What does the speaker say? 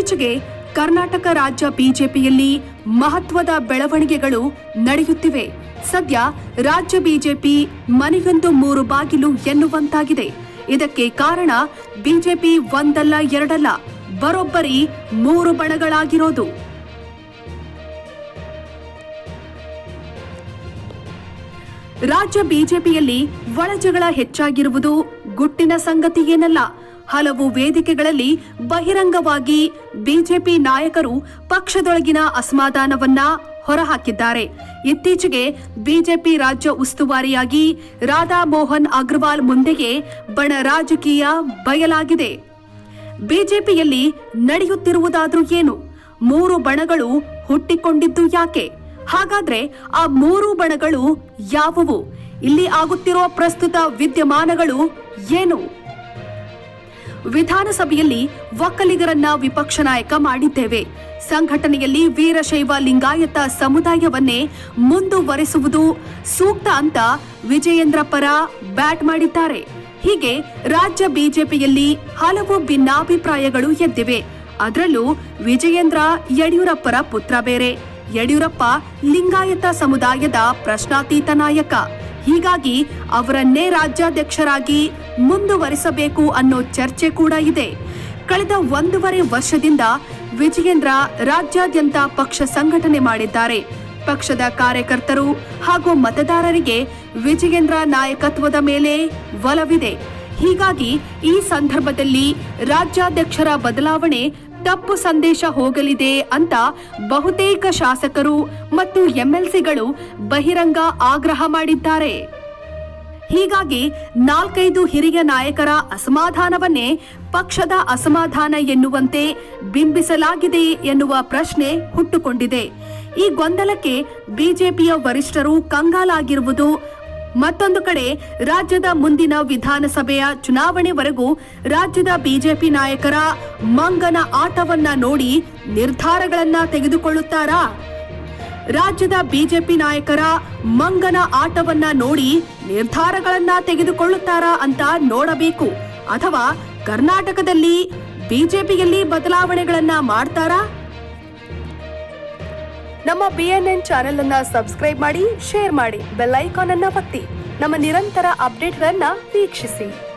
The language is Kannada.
ಇತ್ತೀಚೆಗೆ ಕರ್ನಾಟಕ ರಾಜ್ಯ ಬಿಜೆಪಿಯಲ್ಲಿ ಮಹತ್ವದ ಬೆಳವಣಿಗೆಗಳು ನಡೆಯುತ್ತಿವೆ. ಸದ್ಯ ರಾಜ್ಯ ಬಿಜೆಪಿ ಮನೆಯೊಂದು ಮೂರು ಬಾಗಿಲು ಎನ್ನುವಂತಾಗಿದೆ. ಇದಕ್ಕೆ ಕಾರಣ ಬಿಜೆಪಿ ಒಂದಲ್ಲ, ಎರಡಲ್ಲ, ಬರೋಬ್ಬರಿ ಮೂರು ಬಣಗಳಾಗಿರೋದು. ರಾಜ್ಯ ಬಿಜೆಪಿಯಲ್ಲಿ ಒಳಜಗಳ ಹೆಚ್ಚಾಗಿರುವುದು ಗುಟ್ಟಿನ ಸಂಗತಿ ಏನಲ್ಲ. ಹಲವು ವೇದಿಕೆಗಳಲ್ಲಿ ಬಹಿರಂಗವಾಗಿ ಬಿಜೆಪಿ ನಾಯಕರು ಪಕ್ಷದೊಳಗಿನ ಅಸಮಾಧಾನವನ್ನ ಹೊರಹಾಕಿದ್ದಾರೆ. ಇತ್ತೀಚೆಗೆ ಬಿಜೆಪಿ ರಾಜ್ಯ ಉಸ್ತುವಾರಿಯಾಗಿ ರಾಧಾ ಮೋಹನ್ ಅಗ್ರವಾಲ್ ಮುಂದೆಯೇ ಬಣ ರಾಜಕೀಯ ಬಯಲಾಗಿದೆ. ಬಿಜೆಪಿಯಲ್ಲಿ ನಡೆಯುತ್ತಿರುವುದಾದ್ರೂ ಏನು? ಮೂರು ಬಣಗಳು ಹುಟ್ಟಿಕೊಂಡಿದ್ದು ಯಾಕೆ? ಹಾಗಾದ್ರೆ ಆ ಮೂರು ಬಣಗಳು ಯಾವುವು? ಇಲ್ಲಿ ಆಗುತ್ತಿರುವ ಪ್ರಸ್ತುತ ವಿದ್ಯಮಾನಗಳು ಏನು? ವಿಧಾನಸಭೆಯಲ್ಲಿ ಒಕ್ಕಲಿಗರನ್ನ ವಿಪಕ್ಷ ನಾಯಕ ಮಾಡಿದ್ದೇವೆ. ಸಂಘಟನೆಯಲ್ಲಿ ವೀರಶೈವ ಲಿಂಗಾಯತ ಸಮುದಾಯವನ್ನೇ ಮುಂದುವರೆಸುವುದು ಸೂಕ್ತ ಅಂತ ವಿಜಯೇಂದ್ರ ಪರ ಬ್ಯಾಟ್ ಮಾಡಿದ್ದಾರೆ. ಹೀಗೆ ರಾಜ್ಯ ಬಿಜೆಪಿಯಲ್ಲಿ ಹಲವು ಭಿನ್ನಾಭಿಪ್ರಾಯಗಳು ಎದ್ದಿವೆ. ಅದರಲ್ಲೂ ವಿಜಯೇಂದ್ರ ಯಡಿಯೂರಪ್ಪರ ಪುತ್ರ ಬೇರೆ. ಯಡಿಯೂರಪ್ಪ ಲಿಂಗಾಯತ ಸಮುದಾಯದ ಪ್ರಶ್ನಾತೀತ ನಾಯಕ. ಹೀಗಾಗಿ ಅವರನ್ನೇ ರಾಜ್ಯಾಧ್ಯಕ್ಷರಾಗಿ ಮುಂದುವರಿಸಬೇಕು ಅನ್ನೋ ಚರ್ಚೆ ಕೂಡ ಇದೆ. ಕಳೆದ ಒಂದೂವರೆ ವರ್ಷದಿಂದ ವಿಜಯೇಂದ್ರ ರಾಜ್ಯಾದ್ಯಂತ ಪಕ್ಷ ಸಂಘಟನೆ ಮಾಡಿದ್ದಾರೆ. ಪಕ್ಷದ ಕಾರ್ಯಕರ್ತರು ಹಾಗೂ ಮತದಾರರಿಗೆ ವಿಜಯೇಂದ್ರ ನಾಯಕತ್ವದ ಮೇಲೆ ಒಲವಿದೆ. ಹೀಗಾಗಿ ಈ ಸಂದರ್ಭದಲ್ಲಿ ರಾಜ್ಯಾಧ್ಯಕ್ಷರ ಬದಲಾವಣೆ ತಪ್ಪು ಸಂದೇಶ ಹೋಗಲಿದೆ ಅಂತ ಬಹುತೇಕ ಶಾಸಕರು ಮತ್ತು ಎಂಎಲ್ಸಿಗಳು ಬಹಿರಂಗ ಆಗ್ರಹ ಮಾಡಿದ್ದಾರೆ. ಹೀಗಾಗಿ ನಾಲ್ಕೈದು ಹಿರಿಯ ನಾಯಕರ ಅಸಮಾಧಾನವನ್ನೇ ಪಕ್ಷದ ಅಸಮಾಧಾನ ಎನ್ನುವಂತೆ ಬಿಂಬಿಸಲಾಗಿದೆ ಎನ್ನುವ ಪ್ರಶ್ನೆ ಹುಟ್ಟುಕೊಂಡಿದೆ. ಈ ಗೊಂದಲಕ್ಕೆ ಬಿಜೆಪಿಯ ವರಿಷ್ಠರು ಕಂಗಾಲಾಗಿರುವುದು ಮತ್ತೊಂದು ಕಡೆ ರಾಜ್ಯದ ಮುಂದಿನ ವಿಧಾನಸಭೆಯ ಚುನಾವಣೆವರೆಗೂ ರಾಜ್ಯದ ಬಿಜೆಪಿ ನಾಯಕರ ಮಂಗನ ಆಟವನ್ನ ನೋಡಿ ನಿರ್ಧಾರಗಳನ್ನ ತೆಗೆದುಕೊಳ್ಳುತ್ತಾರಾ? ರಾಜ್ಯದ ಬಿಜೆಪಿ ನಾಯಕರ ಮಂಗನ ಆಟವನ್ನ ನೋಡಿ ನಿರ್ಧಾರಗಳನ್ನ ತೆಗೆದುಕೊಳ್ಳುತ್ತಾರಾ ಅಂತ ನೋಡಬೇಕು. ಅಥವಾ ಕರ್ನಾಟಕದಲ್ಲಿ ಬಿಜೆಪಿಯಲ್ಲಿ ಬದಲಾವಣೆಗಳನ್ನ ಮಾಡ್ತಾರಾ? ನಮ್ಮ ಬಿಎನ್ಎನ್ ಚಾನೆಲ್ ಅನ್ನ ಸಬ್ಸ್ಕ್ರೈಬ್ ಮಾಡಿ ಶೇರ್ ಮಾಡಿ ಬೆಲ್ ಐಕಾನ್ ಅನ್ನ ಒತ್ತಿ. ನಮ್ಮ ನಿರಂತರ ಅಪ್ಡೇಟ್ಗಳನ್ನ ವೀಕ್ಷಿಸಿ.